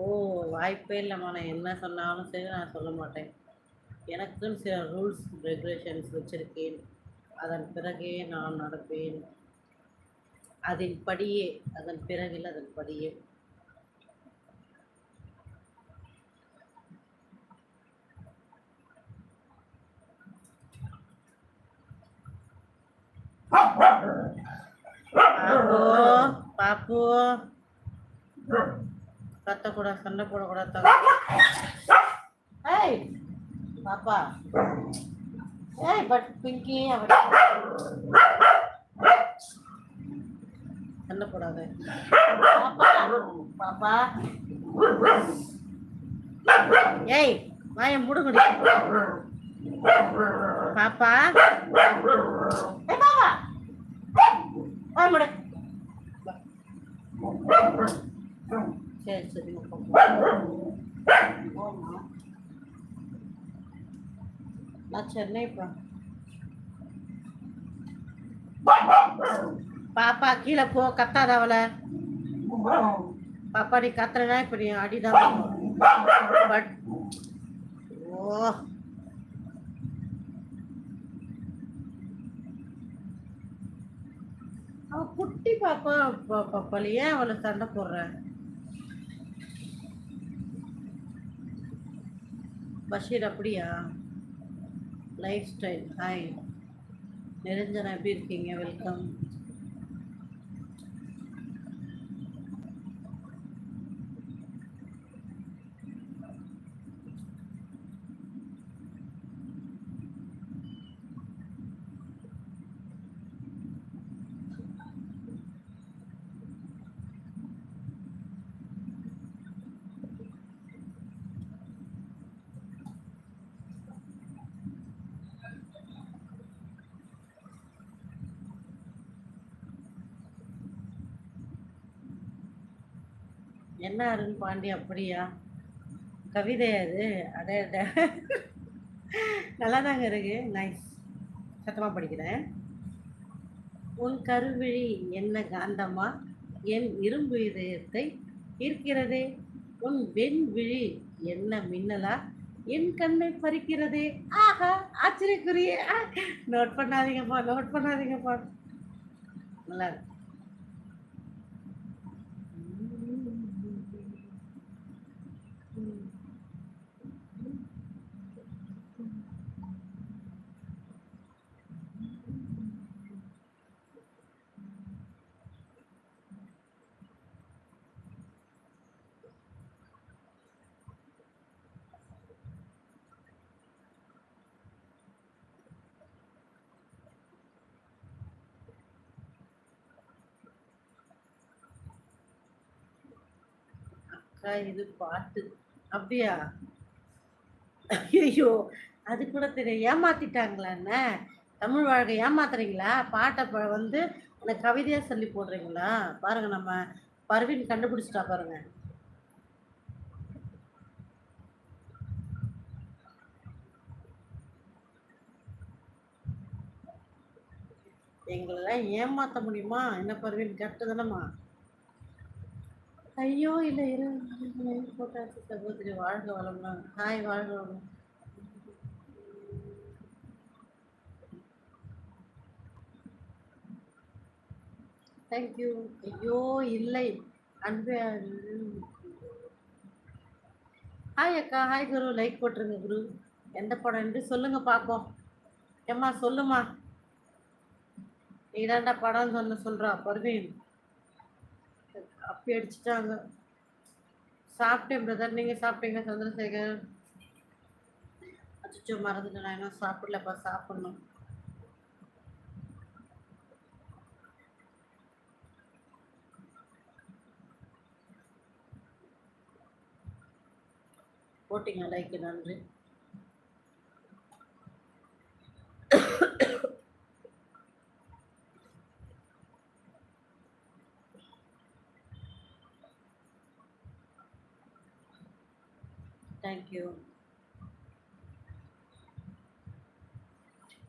ஓ வாய்ப்பே இல்லைம்மா. நான் என்ன சொன்னாலும் சரி நான் சொல்ல மாட்டேன். எனக்குன்னு சில ரூல்ஸ் ரெகுலேஷன்ஸ் வச்சுருக்கேன். அதன் பிறகே நான் நடப்பேன். அதன் படியே அதன் பிறகில் அதன் படியே பாப்பு பாப்பு. கத்தக்கூடாது சண்டை போடக்கூடாது ஏய் பாப்பா. ஏய் பட் பிங்கி அவர் சண்டை போடாத. பாப்பா பாப்பா. ஏய் வாய முடுங்குடி. பாப்பா. பாப்பா. வாய முடு. சரி சரி போமா நான் சென்னை பாப்பா கீழே போ கத்தாத அவளை. பாப்பா நீ கத்துறனா இப்ப நீ அடிதான். But oh. அவ குட்டி பாப்பா பாப்பா ஏன் அவளை சண்டை போடுற? பஷீர் அப்படியா? லைஃப் ஸ்டைல் ஹாய் நிரஞ்சனா எப்படி இருக்கீங்க? வெல்கம் என்ன அருண் பாண்டி அப்படியா? கவிதை அது. அட நல்லா தாங்க இருக்கு. நைஸ் சத்தமாக படிக்கிறேன். உன் கருவிழி என்ன காந்தமா? என் இரும்பு இதயத்தை ஈர்க்கிறதே. உன் வெண்விழி என்ன மின்னலா? என் கண்ணை பறிக்கிறதே. ஆஹா ஆச்சரியக்குரிய நோட் பண்ணாதீங்கப்பா நோட் பண்ணாதீங்கப்பா. நல்லா இருக்கு. அக்கா இது பாட்டு? அப்படியா? ஐயோ அது கூட தெரியும் ஏமாத்திட்டாங்களா என்ன தமிழ் வாழ்க்கை ஏமாத்துறீங்களா? பாட்டை வந்து எனக்கு கவிதையாக சொல்லி போடுறீங்களா? பாருங்க நம்ம பர்வீன் கண்டுபிடிச்சிட்டா பாருங்க. எங்களெல்லாம் ஏமாத்த முடியுமா? என்ன பர்வீன் கரெக்டு தானம்மா? ஐயோ இல்லை இரு. போட்டாச்சு சகோதரி. வாழ்க வளம்னா ஹாய் வாழ்க வளம் தேங்க்யூ ஐயோ இல்லை. அன்பே ஹாய் அக்கா. ஹாய் குரு. லைக் போட்டுருங்க குரு. எந்த படம் என்று சொல்லுங்க பார்ப்போம். ஏம்மா சொல்லுமா நீதாண்டா படம் சொன்ன சொல்றா பர்வீன். அப்படி அடிச்சிட்டாங்க. சாப்பிட்டேன் பிரதர் நீங்கள் சாப்பிட்டீங்க சந்திரசேகர்? அச்சோ மறந்துட்டேன். நான் இன்னும் சாப்பிடலப்பா சாப்பிடணும். போட்டிங்க லைக்கு நன்றி. தேங்க்யூ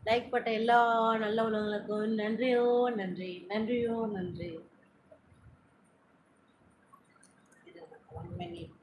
லைக் பட்ட எல்லா நல்ல உலகங்களுக்கும் நன்றியோ நன்றி. நன்றியோ நன்றி.